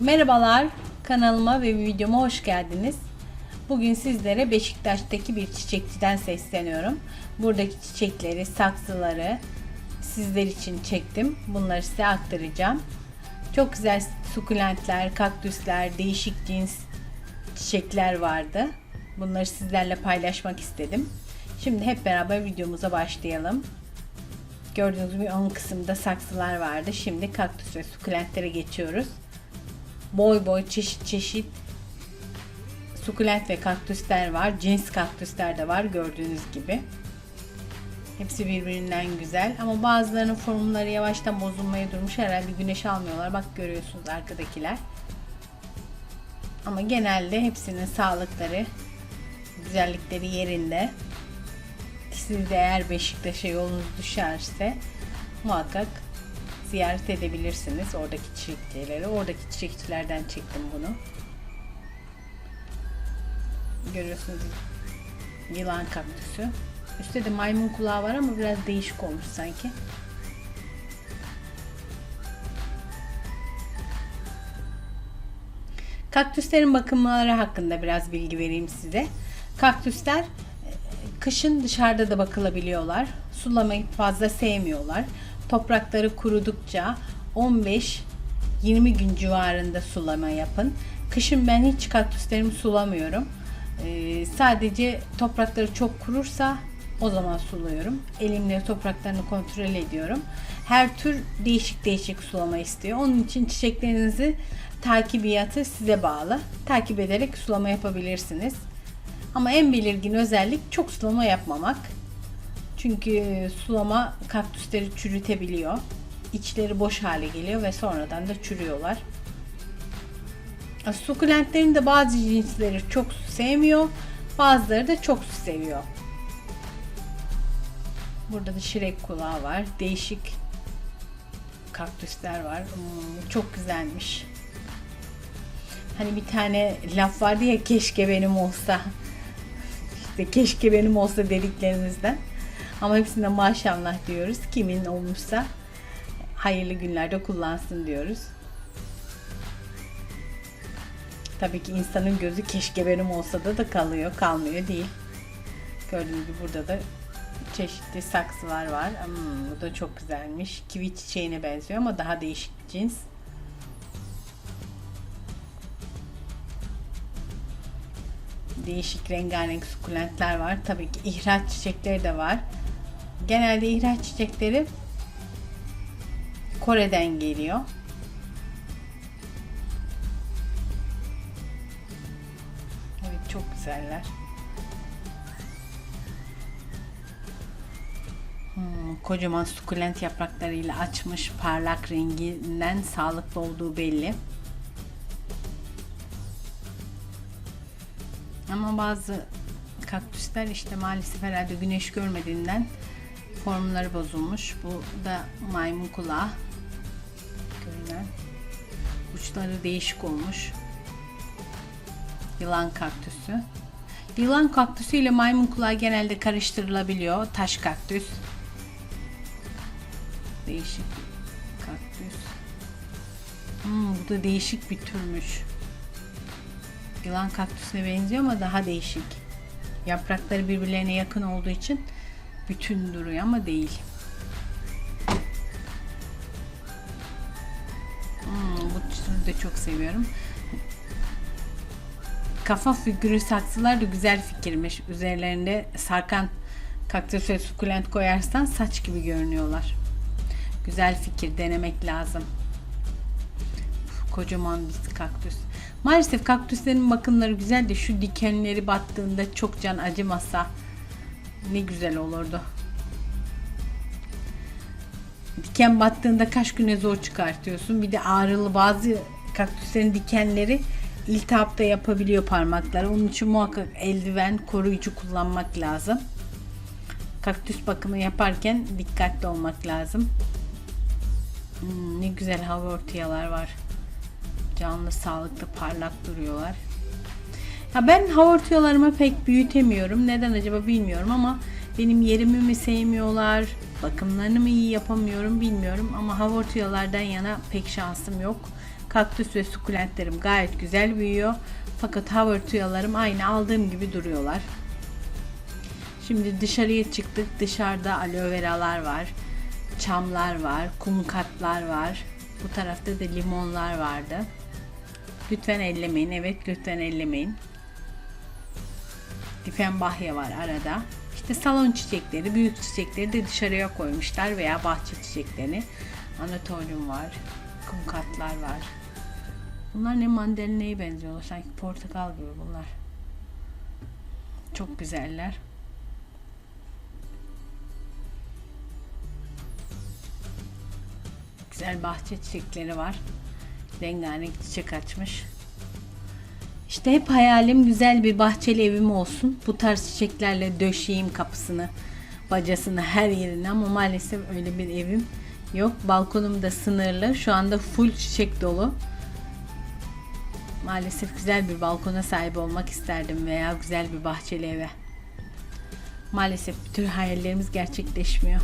Merhabalar, kanalıma ve videoma hoş geldiniz. Bugün sizlere Beşiktaş'taki bir çiçekçiden sesleniyorum. Buradaki çiçekleri, saksıları sizler için çektim. Bunları size aktaracağım. Çok güzel sukulentler, kaktüsler, değişik cins çiçekler vardı. Bunları sizlerle paylaşmak istedim. Şimdi hep beraber videomuza başlayalım. Gördüğünüz gibi ön kısımda saksılar vardı. Şimdi kaktüs ve sukulentlere geçiyoruz. Boy boy çeşit çeşit sukulent ve kaktüsler var. Cins kaktüsler de var gördüğünüz gibi. Hepsi birbirinden güzel ama bazılarının formları yavaştan bozulmaya durmuş. Herhalde güneş almıyorlar. Bak görüyorsunuz arkadakiler. Ama genelde hepsinin sağlıkları, güzellikleri yerinde. Siz de eğer Beşiktaş'a yolunuz düşerse muhakkak ziyaret edebilirsiniz oradaki çiçekçileri. Oradaki çiçekçilerden çektim bunu. Görüyorsunuz yılan kaktüsü. Üstte de maymun kulağı var ama biraz değişik olmuş sanki. Kaktüslerin bakımları hakkında biraz bilgi vereyim size. Kaktüsler e, kışın dışarıda da bakılabiliyorlar. Sulamayı fazla sevmiyorlar. Toprakları kurudukça 15-20 gün civarında sulama yapın. Kışın ben hiç kaktüslerimi sulamıyorum. Ee, sadece toprakları çok kurursa o zaman suluyorum. Elimle topraklarını kontrol ediyorum. Her tür değişik değişik sulama istiyor. Onun için çiçeklerinizi takibiyatı size bağlı. Takip ederek sulama yapabilirsiniz. Ama en belirgin özellik çok sulama yapmamak. Çünkü sulama kaktüsleri çürütebiliyor. İçleri boş hale geliyor ve sonradan da çürüyorlar. Sukulentlerin de bazı cinsleri çok su sevmiyor. Bazıları da çok su seviyor. Burada da şirek kulağı var. Değişik kaktüsler var. Hmm, çok güzelmiş. Hani bir tane laf vardı ya keşke benim olsa. İşte keşke benim olsa dediklerimizden. Ama hepsine maşallah diyoruz. Kimin olmuşsa hayırlı günlerde kullansın diyoruz. Tabii ki insanın gözü keşke benim olsa da da kalıyor. Kalmıyor değil. Gördüğünüz gibi burada da çeşitli saksılar var. Hmm, bu da çok güzelmiş. Kivi çiçeğine benziyor ama daha değişik cins. Değişik rengarenk sukulentler var. Tabii ki ihraç çiçekleri de var. Genelde ihraç çiçekleri Kore'den geliyor. Evet çok güzeller. Hmm, kocaman sukulent yapraklarıyla açmış parlak renginden sağlıklı olduğu belli. Ama bazı kaktüsler işte maalesef herhalde güneş görmediğinden formları bozulmuş. Bu da maymun kulağı. Görünen. Uçları değişik olmuş. Yılan kaktüsü. Yılan kaktüsü ile maymun kulağı genelde karıştırılabiliyor. Taş kaktüs. Değişik kaktüs. Hmm, bu da değişik bir türmüş. Yılan kaktüsüne benziyor ama daha değişik. Yaprakları birbirlerine yakın olduğu için bütün duruyor ama değil. Hmm, bu türü de çok seviyorum. Kafa figürü saksılar da güzel fikirmiş. Üzerlerinde sarkan kaktüs ve sukulent koyarsan saç gibi görünüyorlar. Güzel fikir denemek lazım. Kocaman bir kaktüs. Maalesef kaktüslerin bakımları güzel de şu dikenleri battığında çok can acımasa ne güzel olurdu. Diken battığında kaç güne zor çıkartıyorsun. Bir de ağrılı bazı kaktüslerin dikenleri iltihap da yapabiliyor parmakları. Onun için muhakkak eldiven koruyucu kullanmak lazım. Kaktüs bakımı yaparken dikkatli olmak lazım. Hmm, ne güzel hava ortayalar var. Canlı, sağlıklı, parlak duruyorlar. Ya ben havortiyalarımı pek büyütemiyorum. Neden acaba bilmiyorum ama benim yerimi mi sevmiyorlar, bakımlarını mı iyi yapamıyorum bilmiyorum ama havortiyalardan yana pek şansım yok. Kaktüs ve sukulentlerim gayet güzel büyüyor. Fakat havertuyalarım aynı aldığım gibi duruyorlar. Şimdi dışarıya çıktık. Dışarıda aloe veralar var. Çamlar var. Kum katlar var. Bu tarafta da limonlar vardı. Lütfen ellemeyin. Evet lütfen ellemeyin. Difenbahya var arada. İşte salon çiçekleri, büyük çiçekleri de dışarıya koymuşlar veya bahçe çiçeklerini. Anatolium var. Kum katlar var. Bunlar ne mandalina'ya benziyorlar. Sanki portakal gibi bunlar. Çok güzeller. Güzel bahçe çiçekleri var. Rengarenk çiçek açmış. İşte hep hayalim güzel bir bahçeli evim olsun. Bu tarz çiçeklerle döşeyeyim kapısını, bacasını, her yerini ama maalesef öyle bir evim yok. Balkonum da sınırlı. Şu anda full çiçek dolu. Maalesef güzel bir balkona sahip olmak isterdim veya güzel bir bahçeli eve. Maalesef bütün hayallerimiz gerçekleşmiyor.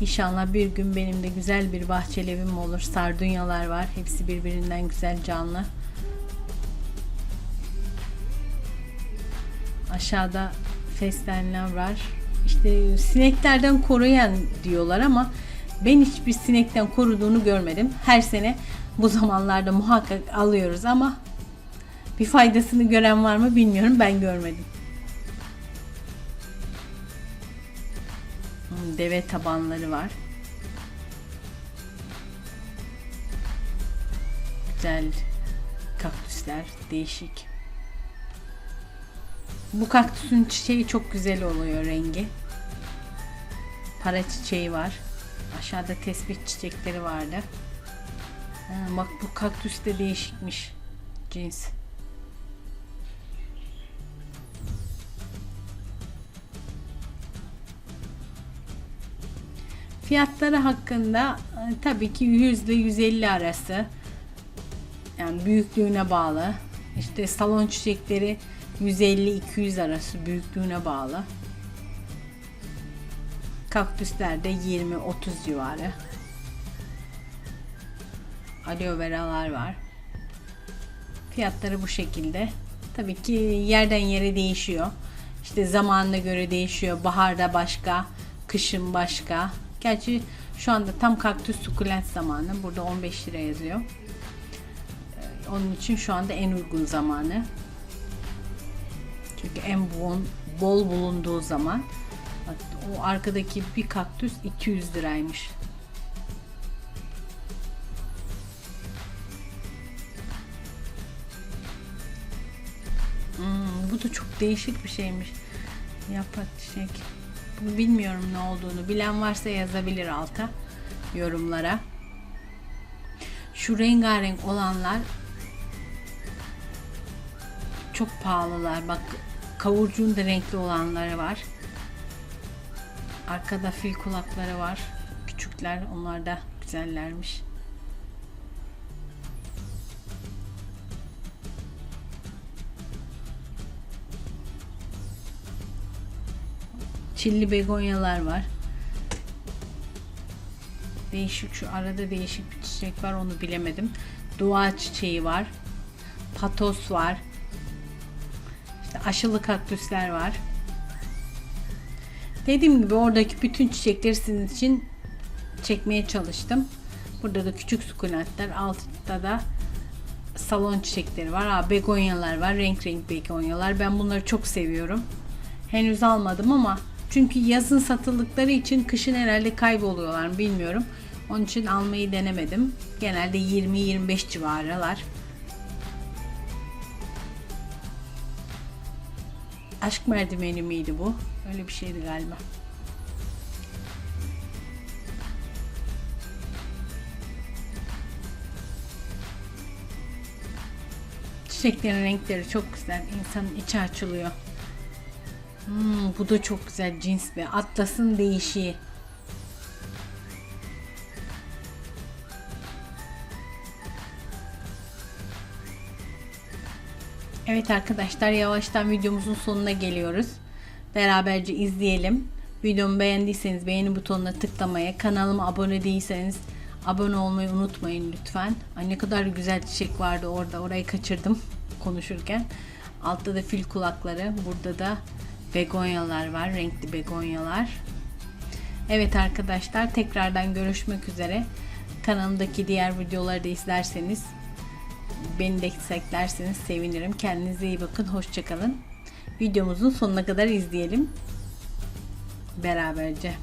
İnşallah bir gün benim de güzel bir bahçeli evim olur. Sardunyalar var. Hepsi birbirinden güzel canlı. Aşağıda fesleğenler var. İşte sineklerden koruyan diyorlar ama ben hiçbir sinekten koruduğunu görmedim. Her sene bu zamanlarda muhakkak alıyoruz ama bir faydasını gören var mı bilmiyorum. Ben görmedim. Hmm, Deve tabanları var. Güzel kaktüsler, değişik. Bu kaktüsün çiçeği çok güzel oluyor rengi. Para çiçeği var. Aşağıda tesbih çiçekleri vardı. Ha, bak bu kaktüs de değişikmiş. Cins. Fiyatları hakkında e, tabii ki 100 ile 150 arası. Yani büyüklüğüne bağlı. İşte salon çiçekleri 150-200 arası büyüklüğüne bağlı. Kaktüsler de 20-30 civarı. Aloe veralar var. Fiyatları bu şekilde. Tabii ki yerden yere değişiyor. İşte zamanına göre değişiyor. Baharda başka, kışın başka. Gerçi şu anda tam kaktüs sukulent zamanı. Burada 15 lira yazıyor. Ee, Onun için şu anda en uygun zamanı. Çünkü en bol, bol bulunduğu zaman o arkadaki bir kaktüs 200 liraymış. Hmm, bu da çok değişik bir şeymiş. Yaprak çiçek. Bunu bilmiyorum ne olduğunu. Bilen varsa yazabilir alta yorumlara. Şu rengarenk olanlar çok pahalılar. Bak kavurcuğun da renkli olanları var. Arkada fil kulakları var. Küçükler. Onlar da güzellermiş. Çilli begonyalar var. Değişik şu arada değişik bir çiçek var onu bilemedim. Dua çiçeği var. Patos var. İşte aşılı kaktüsler var. Dediğim gibi oradaki bütün çiçekleri sizin için çekmeye çalıştım. Burada da küçük sukulentler, altta da salon çiçekleri var. Aa, begonyalar var, renk renk begonyalar. Ben bunları çok seviyorum. Henüz almadım ama çünkü yazın satıldıkları için kışın herhalde kayboluyorlar bilmiyorum. Onun için almayı denemedim. Genelde 20-25 civarılar. Aşk merdiveni miydi bu? Öyle bir şeydi galiba. Çiçeklerin renkleri çok güzel. İnsanın içi açılıyor. Hmm, bu da çok güzel cins bir atlasın değişiği. Evet arkadaşlar yavaştan videomuzun sonuna geliyoruz. Beraberce izleyelim. Videomu beğendiyseniz beğeni butonuna tıklamayı, kanalıma abone değilseniz Abone olmayı unutmayın lütfen. Ay ne kadar güzel çiçek vardı orada. Orayı kaçırdım konuşurken. Altta da fil kulakları. Burada da begonyalar var. Renkli begonyalar. Evet arkadaşlar tekrardan görüşmek üzere. Kanalımdaki diğer videoları da izlerseniz beni desteklerseniz sevinirim. Kendinize iyi bakın. Hoşçakalın. Videomuzun sonuna kadar izleyelim. Beraberce.